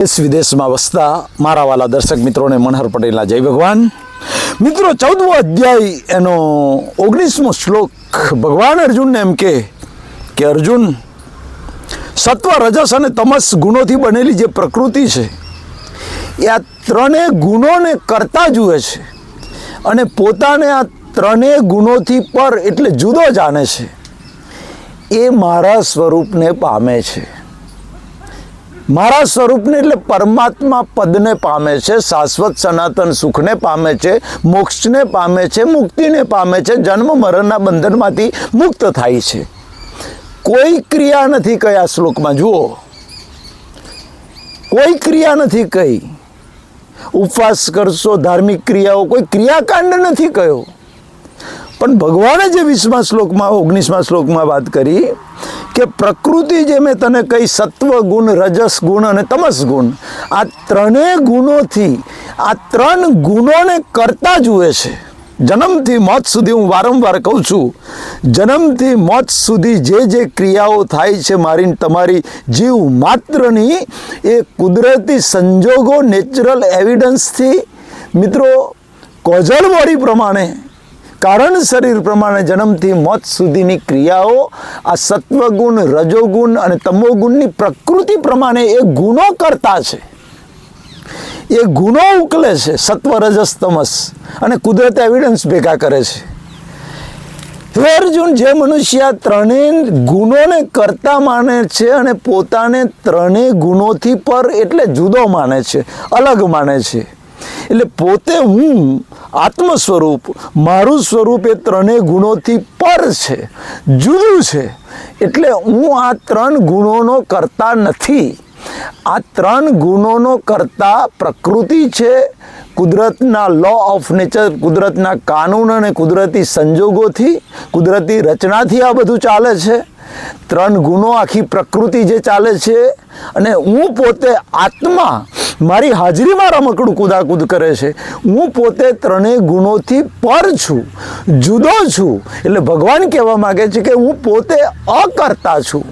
દેશ વિદેશમાં વસતા મારા વાલા દર્શક મિત્રોને મનહર પટેલના જય ભગવાન. મિત્રો, ચૌદમો અધ્યાય એનો ઓગણીસમો શ્લોક. ભગવાન અર્જુનને એમ કે કે અર્જુન, સત્વ, રજસ અને તમસ ગુણોથી બનેલી જે પ્રકૃતિ છે, એ આ ત્રણેય ગુણોને કરતા જુએ છે અને પોતાને આ ત્રણેય ગુણોથી પર એટલે જુદો જાણે છે. એ મારા સ્વરૂપને પામે છે. મારા સ્વરૂપને એટલે પરમાત્મા પદને પામે છે, શાશ્વત સનાતન સુખને પામે છે, મોક્ષને પામે છે, મુક્તિને પામે છે, જન્મ મરણના બંધનમાંથી મુક્ત થાય છે. કોઈ ક્રિયા નથી આ શ્લોકમાં, જુઓ. કોઈ ક્રિયા નથી કઈ. ઉપવાસ કરશો, ધાર્મિક ક્રિયાઓ, કોઈ ક્રિયાકાંડ નથી કયો. પણ ભગવાને જે વીસમા શ્લોકમાં, ઓગણીસમા શ્લોકમાં વાત કરી કે પ્રકૃતિ જે મેં તને કહી, સત્વ ગુણ, રજસ ગુણ અને તમસ ગુણ, આ ત્રણેય ગુણોથી, આ ત્રણ ગુણોને કરતા જુએ છે. જન્મથી મોત સુધી હું વારંવાર કહું છું, જન્મથી મોત સુધી જે જે ક્રિયાઓ થાય છે મારી તમારી જીવ માત્રની, એ કુદરતી સંજોગો, નેચરલ એવિડન્સથી મિત્રો કોઝલ બોડી પ્રમાણે કારણ શરીર પ્રમાણે જન્મથી મોત સુધીની ક્રિયાઓ, આ સત્વગુણ, રજોગુણ અને તમોગુણની પ્રકૃતિ પ્રમાણે એ ગુણો કરતા છે. એ ગુણો ઉકલે છે, સત્વ રજસ તમસ અને કુદરત એવિડન્સ ભેગા કરે છે. હે અર્જુન જે મનુષ્ય ત્રણેય ગુણોને કરતા માને છે અને પોતાને ત્રણેય ગુણોથી પર એટલે જુદો માને છે, અલગ માને છે. એટલે પોતે હું આત્મ સ્વરૂપ મારું સ્વરૂપ એ ત્રણેય ગુણોથી પર છે, જુદું છે. એટલે હું આ ત્રણ ગુણોનો કરતા નથી. આ ત્રણ ગુણોનો કરતા પ્રકૃતિ છે, કુદરતના લો ઓફ નેચર કુદરતના કાનૂન અને કુદરતી સંજોગોથી, કુદરતી રચનાથી આ બધું ચાલે છે. ત્રણ ગુણો આખી પ્રકૃતિ જે ચાલે છે, અને હું પોતે આત્મા મારી હાજરીમાં રમકડું કુદાકૂદ કરે છે. હું પોતે ત્રણેય ગુણોથી પર છું, જુદો છું. એટલે ભગવાન કહેવા માગે છે કે હું પોતે અકર્તા છું.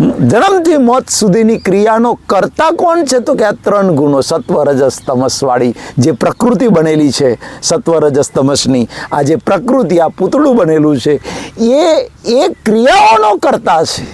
જન્મથી મોત સુધીની ક્રિયાનો કરતા કોણ છે? તો કે આ ત્રણ ગુણો સત્વ રજસ તમસવાળી જે પ્રકૃતિ બનેલી છે સત્વ રજસ તમસની, આ જે પ્રકૃતિ, આ પૂતળું બનેલું છે, એ એ ક્રિયાઓનો કરતા છે.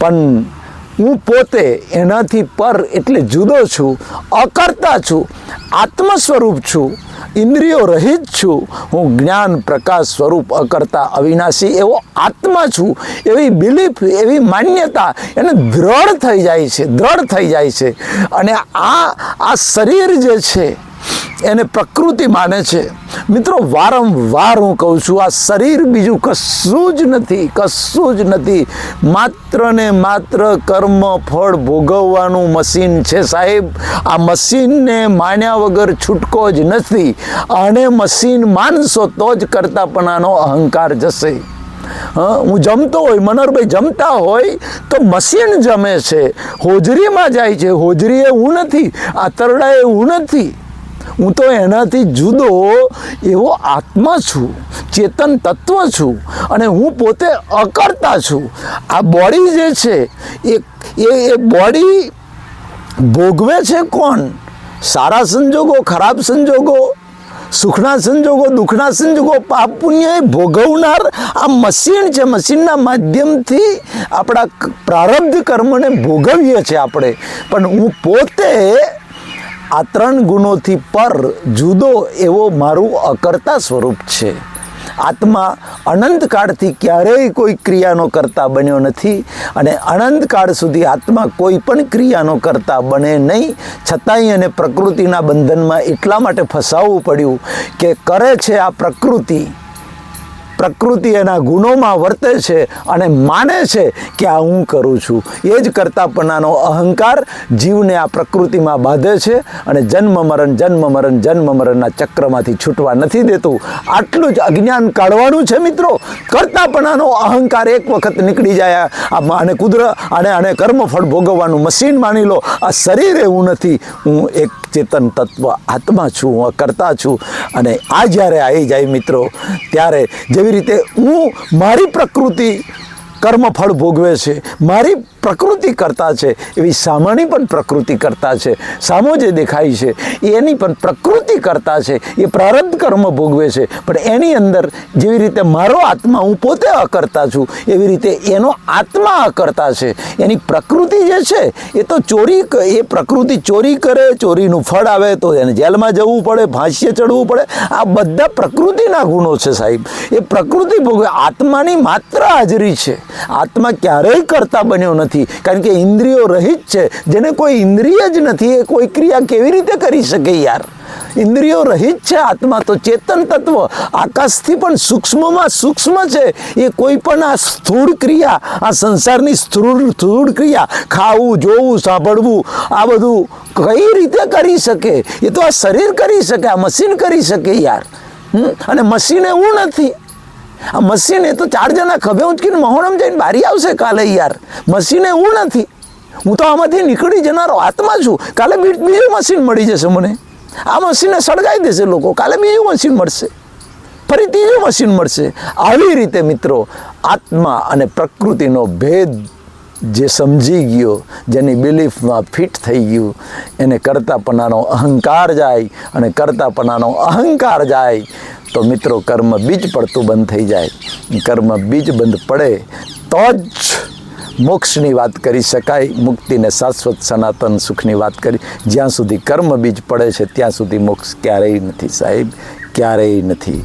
પણ હું પોતે એનાથી પર એટલે જુદો છું, અકર્તા છું આત્મ સ્વરૂપ છું, ઇન્દ્રિયો રહિત છું, હું જ્ઞાન પ્રકાશ સ્વરૂપ અકર્તા અવિનાશી એવો આત્મા છું, એવી બિલીફ એવી માન્યતા, એને દ્રઢ થઈ જાય છે, દ્રઢ થઈ જાય છે. અને આ આ શરીર જે છે એને પ્રકૃતિ માને છે. મિત્રો, વારંવાર હું કહું છું, આ શરીર બીજું કશું જ નથી, કશું જ નથી. માત્ર ને માત્ર કર્મ ફળ ભોગવવાનું મશીન છે સાહેબ. આ મશીનને માન્યા વગર છૂટકો જ નથી. અને મશીન માનશો તો જ કરતાપણાનો અહંકાર જશે. હા જમતો હોય, મનોહરભાઈ જમતા હોય, તો મશીન જમે છે. હોજરીમાં જાય છે. હોજરી એ હું નથી. આતરડા એ હું નથી. હું તો એનાથી જુદો એવો આત્મા છું, ચેતન તત્વ છું અને હું પોતે અકર્તા છું. આ બોડી જે છે, એ એ બોડી ભોગવે છે કોણ? સારા સંજોગો, ખરાબ સંજોગો, સુખના સંજોગો, દુઃખના સંજોગો, પાપ પુણ્ય ભોગવનાર આ મશીન છે. મશીનના માધ્યમથી આપણા પ્રારબ્ધ કર્મને ભોગવીએ છીએ આપણે. પણ હું પોતે આ ત્રણ ગુણોથી પર જુદો એવો મારું અકર્તા સ્વરૂપ છે. આત્મા અનંતકાળથી ક્યારેય કોઈ ક્રિયાનો કરતા બન્યો નથી અને અનંતકાળ સુધી આત્મા કોઈ પણ ક્રિયાનો કરતા બને નહીં. છતાંય એને પ્રકૃતિના બંધનમાં એટલા માટે ફસાવવું પડ્યું કે કરે છે આ પ્રકૃતિ. પ્રકૃતિ એના ગુણોમાં વર્તે છે અને માને છે કે આ હું કરું છું. એ જ કરતાપણાનો અહંકાર જીવને આ પ્રકૃતિમાં બાંધે છે અને જન્મ મરણ જન્મ મરણ, જન્મ મરણના ચક્રમાંથી છૂટવા નથી દેતું. આટલું જ અજ્ઞાન કાઢવાનું છે મિત્રો. કરતાપણાનો અહંકાર એક વખત નીકળી જાય. અને કુદર અને અને કર્મફળ ભોગવવાનું મશીન માની લો. આ શરીર એવું નથી. હું એક ચેતન તત્વ આત્મા છું, હું કરતા છું અને આ જ્યારે આવી જાય મિત્રો, ત્યારે જેવી રીતે હું મારી પ્રકૃતિ કર્મફળ ભોગવે છે, મારી પ્રકૃતિ કરતા છે, એવી સામાની પણ પ્રકૃતિ કરતા છે, સામો જે દેખાય છે, એની પણ પ્રકૃતિ કરતા છે, એ પ્રારબ્ધ કર્મ ભોગવે છે. પણ એની અંદર જેવી રીતે મારો આત્મા હું પોતે અકર્તા છું, એવી રીતે એનો આત્મા અકર્તા છે. એની પ્રકૃતિ જે છે, એ તો ચોરી એ પ્રકૃતિ ચોરી કરે, ચોરીનું ફળ આવે તો એને જેલમાં જવું પડે ફાંસીએ ચડવું પડે. આ બધા પ્રકૃતિના ગુણો છે સાહેબ. એ પ્રકૃતિ ભોગવે, આત્માની માત્ર હાજરી છે. આત્મા ક્યારેય કરતા બન્યો નથી. કારણ કે ઇન્દ્રિયો રહિત છે. જેને કોઈ ઇન્દ્રિય જ નથી, એ કોઈ ક્રિયા કેવી રીતે કરી શકે યાર? ઇન્દ્રિયો રહિત છે આત્મા. તો ચેતન તત્વ આકાશથી પણ સૂક્ષ્મમાં સૂક્ષ્મ છે. એ કોઈ પણ આ સ્થૂળ ક્રિયા, આ સંસારની સ્થૂળ સ્થૂળ ક્રિયા, ખાવું, જોવું, સાંભળવું, આ બધું કઈ રીતે કરી શકે? એ તો આ શરીર કરી શકે, આ મશીન કરી શકે યાર? અને મશીન એવું નથી. આ મશીન એ તો ચાર જણા ખભે ઉંચકીને મહોરમ જઈને બારી આવશે કાલે યાર. મસીને હું નથી. હું તો આમાંથી નીકળી જનારો આત્મા છું. કાલે બીજું મશીન મળી જશે મને. આ મશીનને સળગાવી દેશે લોકો. કાલે બીજું મશીન મળશે. ફરી ત્રીજું મશીન મળશે. આવી રીતે મિત્રો, આત્મા અને પ્રકૃતિનો ભેદ જે સમજી ગયો, જેની બિલીફમાં ફિટ થઈ ગયું, એને કરતાપણાનો અહંકાર જાય અને કરતાપણાનો અહંકાર જાય, તો મિત્રો કર્મ બીજ પડતું બંધ થઈ જાય. કર્મ બીજ બંધ પડે, તો જ મોક્ષની વાત કરી શકાય, મુક્તિને શાશ્વત સનાતન સુખની વાત કરી. જ્યાં સુધી કર્મ બીજ પડે છે, ત્યાં સુધી મોક્ષ ક્યારેય નથી સાહેબ, ક્યારેય નથી.